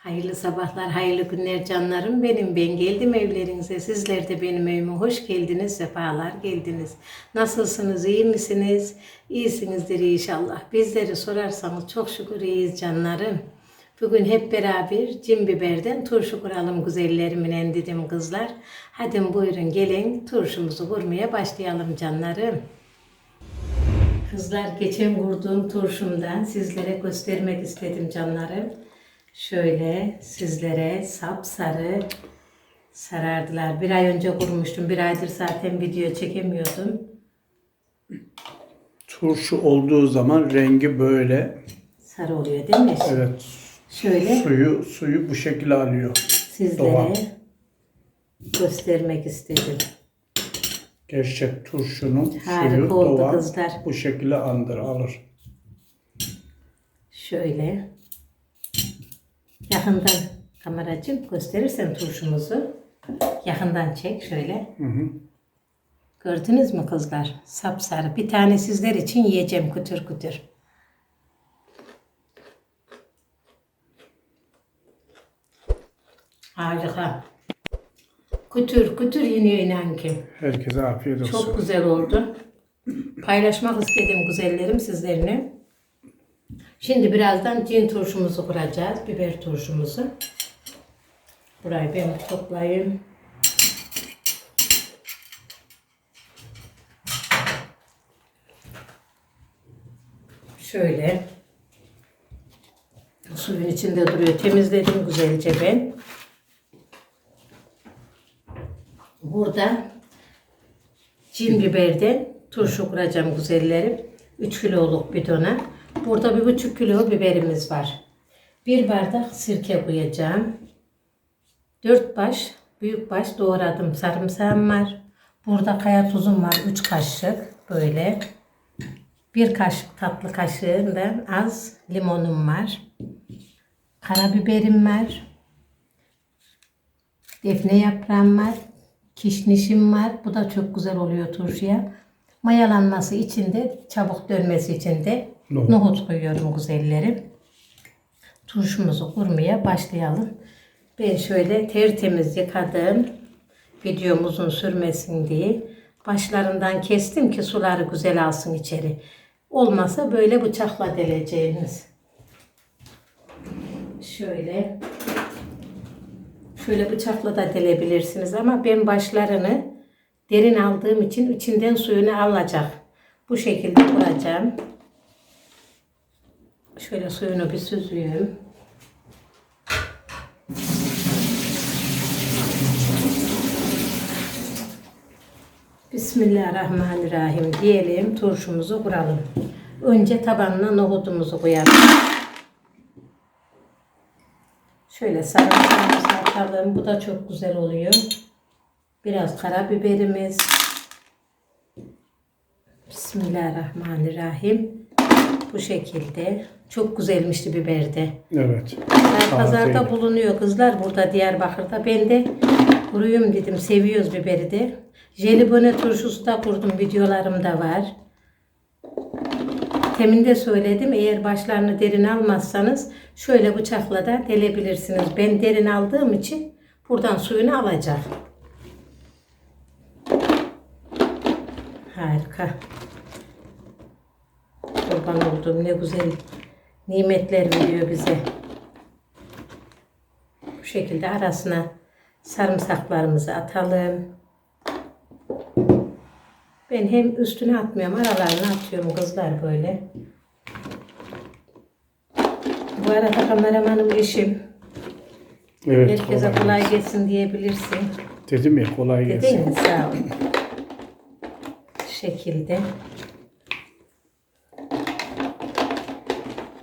Hayırlı sabahlar, hayırlı günler canlarım benim. Ben geldim evlerinize. Sizler de benim evime hoş geldiniz, sefalar geldiniz. Nasılsınız, iyi misiniz? İyisinizdir inşallah. Bizleri sorarsanız çok şükür iyiyiz canlarım. Bugün hep beraber cin biberden turşu kuralım güzellerimin dedim kızlar. Hadi buyurun gelin turşumuzu kurmaya başlayalım canlarım. Kızlar geçen kurduğum turşumdan sizlere göstermek istedim canlarım. Şöyle sizlere sapsarı sarardılar. Bir ay önce kurmuştum. Bir aydır zaten video çekemiyordum. Turşu olduğu zaman rengi böyle. Sarı oluyor değil mi? Evet. Şöyle Suyu suyu bu şekilde alıyor. sizlere Doğal. göstermek istedim. Gerçek turşunun Harika suyu oldu doğal kızlar. bu şekilde andır alır. Şöyle yakından kameracığım gösterirsen turşumuzu yakından çek şöyle. Hı hı. Gördünüz mü kızlar? Sapsarı. Bir tane sizler için yiyeceğim kütür kütür. Harika. Kütür kütür yeniyor inan ki. Herkese afiyet olsun. Çok güzel oldu. Paylaşmak istedim güzellerim sizlerine. Şimdi birazdan cin turşumuzu kuracağız. Biber turşumuzu. Burayı ben toplayayım. Şöyle. Suyun içinde duruyor. Temizledim güzelce ben. Burada cin biberden turşu kuracağım güzellerim. 3 kiloluk bidona. Burada bir buçuk kilo biberimiz var. Bir bardak sirke koyacağım. 4 baş, büyük baş doğradım sarımsağım var. Burada kaya tuzum var 3 kaşık böyle. Bir kaşık tatlı kaşığından az limonum var. Karabiberim var. Defne yaprağım var. Kişnişim var. Bu da çok güzel oluyor turşuya. Mayalanması için de çabuk dönmesi için de Nohut. nohut koyuyorum güzellerim. Turşumuzu kurmaya başlayalım. Ben şöyle tertemiz yıkadım. Videom uzun sürmesin diye. Başlarından kestim ki suları güzel alsın içeri. Olmasa böyle bıçakla deleceğiniz. Şöyle Şöyle bıçakla da delebilirsiniz ama ben başlarını derin aldığım için içinden suyunu alacak. Bu şekilde kuracağım. Şöyle suyunu bir süzüyorum. Bismillahirrahmanirrahim diyelim. Turşumuzu kuralım. Önce tabanına nohutumuzu koyalım. Şöyle sarımsağımızı atalım. Bu da çok güzel oluyor. Biraz karabiberimiz. Bismillahirrahmanirrahim. Bu şekilde. Çok güzelmişti biber de. Evet. Her pazarda Tazeydi. bulunuyor kızlar burada Diyarbakır'da. Ben de kuruyum dedim. Seviyoruz biberi de. Jelibone turşusu da kurdum. Videolarım da var. Temin de söyledim. Eğer başlarını derin almazsanız şöyle bıçakla da delebilirsiniz. Ben derin aldığım için buradan suyunu alacak. Harika. Kurban olduğum ne güzel nimetler veriyor bize. Bu şekilde arasına sarımsaklarımızı atalım. Ben hem üstüne atmıyorum, aralarına atıyorum kızlar böyle. Bu arada kameramanım eşim. Evet. Herkese kolay. kolay gelsin diyebilirsin. Dedim ya kolay Dedin gelsin. mi? Sağ ol. Şekilde.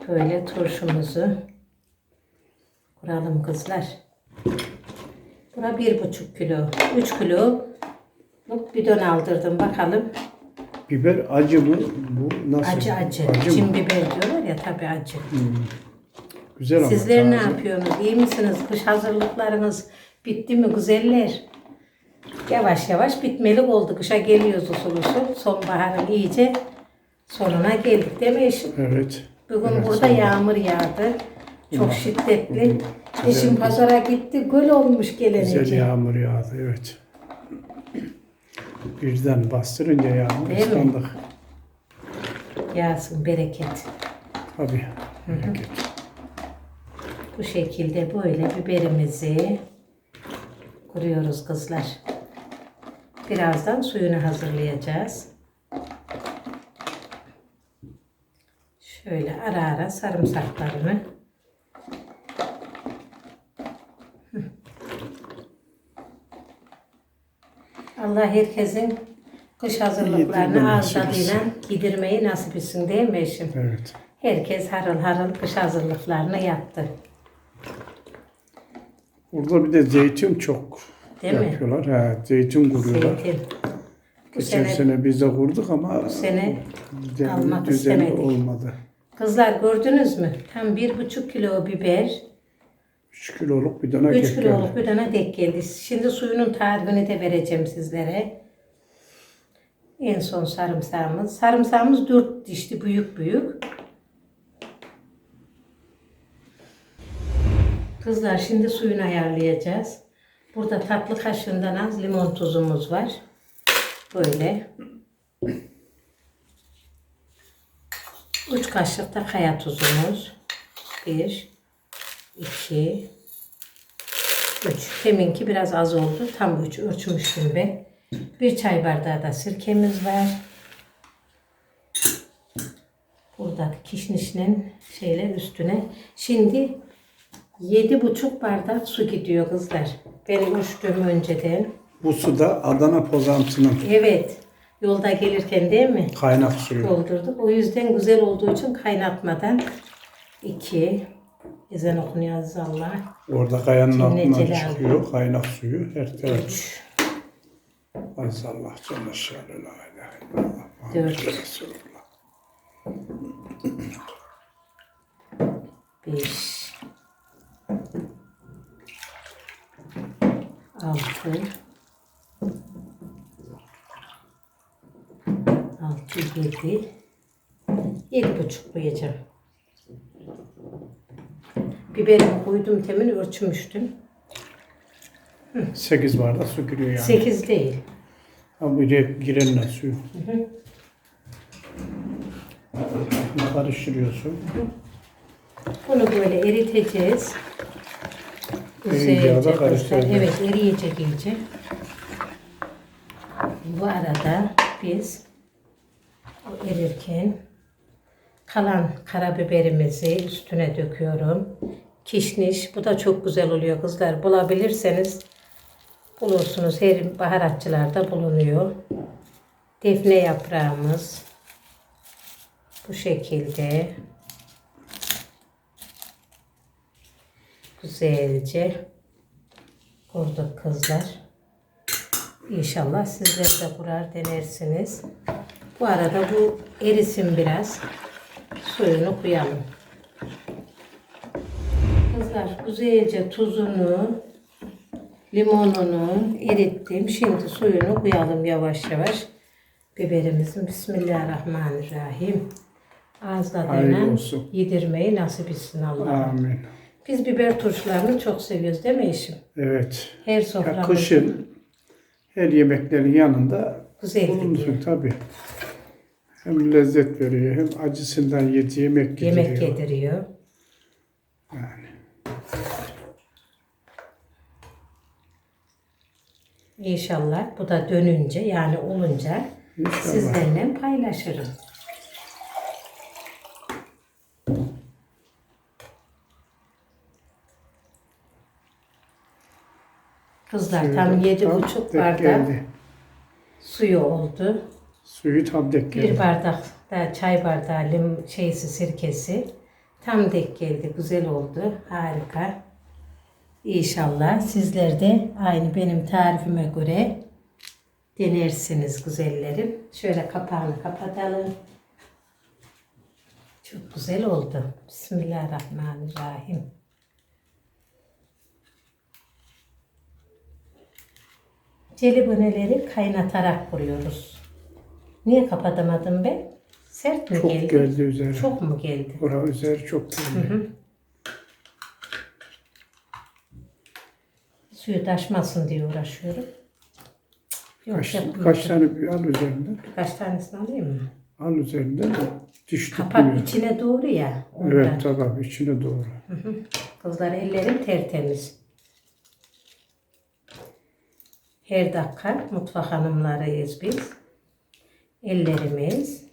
Böyle turşumuzu kuralım kızlar. Bura bir buçuk kilo. Üç kilo bidon aldırdım bakalım. Biber acı mı? Bu nasıl? Acı acı. Acı mı? biber diyorlar ya tabii acı. Güzel ama. Sizler ne taze. yapıyorsunuz? İyi misiniz? Kış hazırlıklarınız bitti mi güzeller? Yavaş yavaş bitmelik oldu. Kışa geliyoruz usul usul. Sonbaharın iyice sonuna geldik değil mi eşim? Evet. Bugün Evet, burada sonbahar. yağmur yağdı. Çok şiddetli. Eşim pazara gitti. Göl olmuş Güzel gelince. yağmur yağdı evet. Birden bastırınca yağmur Değil mi? ıslandık. Yağsın bereket. Tabii. Bereket. Bu şekilde böyle biberimizi kuruyoruz kızlar. Birazdan suyunu hazırlayacağız. Şöyle ara ara sarımsaklarını. Allah herkesin kış hazırlıklarını etsin. tadıyla gidirmeyi nasip etsin değil mi eşim? Evet. Herkes harıl harıl kış hazırlıklarını yaptı. Burada bir de zeytin çok Değil mi? yapıyorlar. Ha, zeytin kuruyorlar. Zeytin. Bu Geçen sene sene biz de kurduk ama bu sene almak düzenli istemedik. olmadı. Kızlar gördünüz mü? Tam bir buçuk kilo biber, 3 kiloluk bir üç kek kiloluk bir tane denk geldi. Şimdi suyunun tarifini de vereceğim sizlere. En son sarımsağımız. Sarımsağımız dört dişli büyük büyük. Kızlar şimdi suyunu ayarlayacağız. Burada tatlı kaşığından az limon tuzumuz var. Böyle. Üç kaşık da kaya tuzumuz. Bir, iki, üç. Teminki biraz az oldu. Tam üç ölçmüştüm ben. Bir çay bardağı da sirkemiz var. Burada kişnişinin şeyler üstüne. Şimdi yedi buçuk bardak su gidiyor kızlar. Benim ölçtüğüm önceden. Bu su da Adana pozantının Evet. Yolda gelirken değil mi? kaynak suyu. Doldurduk. O yüzden güzel olduğu için kaynatmadan iki. Ezan okunuyor Allah. Orada kayanın altından çıkıyor kaynak suyu. Her taraf. Üç. Aziz Allah Celle Şanlı La ilahe illallah. Dört. Muhammed Resulullah. Beş. Altı, yedi. Yedi buçuk koyacağım. Biberimi koydum temin ölçmüştüm. 8 bardak su giriyor yani. Sekiz değil. Ha bir de girenle suyu. Karıştırıyorsun. Bunu böyle eriteceğiz. Güzelce de kızlar. karıştıracağız. Evet eriyecek iyice. Bu arada biz erirken kalan karabiberimizi üstüne döküyorum. Kişniş. Bu da çok güzel oluyor kızlar. Bulabilirseniz bulursunuz. Her baharatçılarda bulunuyor. Defne yaprağımız. Bu şekilde. Güzelce kurduk kızlar. İnşallah sizler de kurar denersiniz. Bu arada bu erisin biraz. Suyunu koyalım. Kızlar güzelce tuzunu, limonunu erittim. Şimdi suyunu koyalım yavaş yavaş. Biberimizin Bismillahirrahmanirrahim. Ağızla Hayırlı denen olsun. yedirmeyi nasip etsin Allah. Amin. Biz biber turşularını çok seviyoruz değil mi eşim? Evet. Her Ya soframız kışın her yemeklerin yanında güzel bulunsun tabii. Hem lezzet veriyor hem acısından yedi yemek gidiyor. Yemek yediriyor. Yani. İnşallah bu da dönünce yani olunca İnşallah. sizlerle paylaşırım. Kızlar tam yedi buçuk bardak suyu oldu. Suyu tam denk Bir geldi. bardak da çay bardağı lim şeysi sirkesi tam denk geldi. Güzel oldu. Harika. İnşallah sizler de aynı benim tarifime göre denersiniz güzellerim. Şöyle kapağını kapatalım. Çok güzel oldu. Bismillahirrahmanirrahim. Celiböneleri kaynatarak kuruyoruz. Niye kapatamadım ben? Sert mi Çok geldi? geldi üzerine. Çok mu geldi? Bura üzeri çok geldi. Suyu taşmasın diye uğraşıyorum. Yok, Kaç, kaç tane bir al üzerinden. Birkaç tanesini alayım mı? Al üzerinden de diş Kapak tutmuyor. içine doğru ya. Ondan. Evet tamam içine doğru. Kızlar ellerim tertemiz. Her dakika mutfak hanımlarıyız biz. Ellerimiz.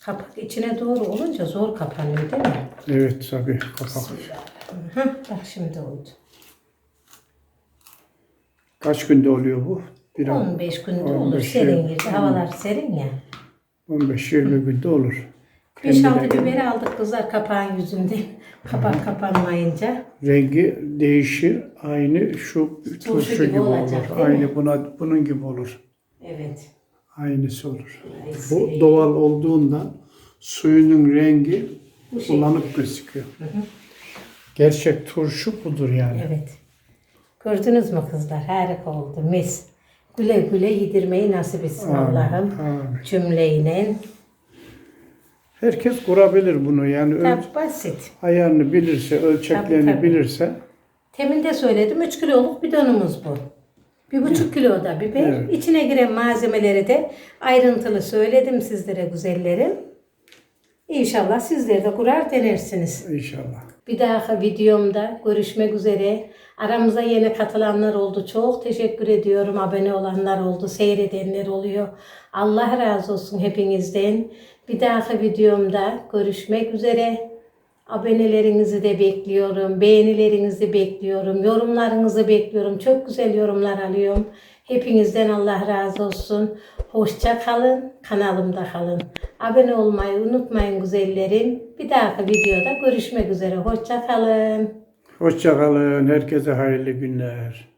Kapak içine doğru olunca zor kapanıyor değil mi? Evet tabii kapak. Hah, bak şimdi oldu. Kaç günde oluyor bu? Bir ay, 15 günde olur. 15 Serin gün. yerde. Havalar serin ya. 15-20 günde olur. 5-6 Kendine göre. biberi aldık kızlar kapağın yüzünden. Kapak kapanmayınca. Rengi değişir. Aynı şu turşu gibi gibi, olur. olacak, mi? Aynı buna bunun gibi olur. Evet. Aynısı olur. Bu doğal olduğundan suyunun rengi şey. bulanık gözüküyor. Gerçek turşu budur yani. Evet. Gördünüz mü kızlar? Harika oldu. Mis. Güle güle yedirmeyi nasip etsin Amin, Allah'ım. amin. Cümleyle. Herkes kurabilir bunu yani öl- basit. ayarını bilirse, ölçeklerini Tabii, tabii. bilirse Temin de söyledim 3 kiloluk bidonumuz bu. Bir buçuk kilo da biber. Evet. İçine giren malzemeleri de ayrıntılı söyledim sizlere güzellerim. İnşallah sizler de kurar denersiniz. inşallah. Bir dahaki videomda görüşmek üzere. Aramıza yeni katılanlar oldu. Çok teşekkür ediyorum. Abone olanlar oldu. Seyredenler oluyor. Allah razı olsun hepinizden. Bir dahaki videomda görüşmek üzere. Abonelerinizi de bekliyorum. Beğenilerinizi bekliyorum. Yorumlarınızı bekliyorum. Çok güzel yorumlar alıyorum. Hepinizden Allah razı olsun. Hoşça kalın. Kanalımda kalın. Abone olmayı unutmayın güzellerim. Bir dahaki videoda görüşmek üzere. Hoşça kalın. Hoşçakalın. Herkese hayırlı günler.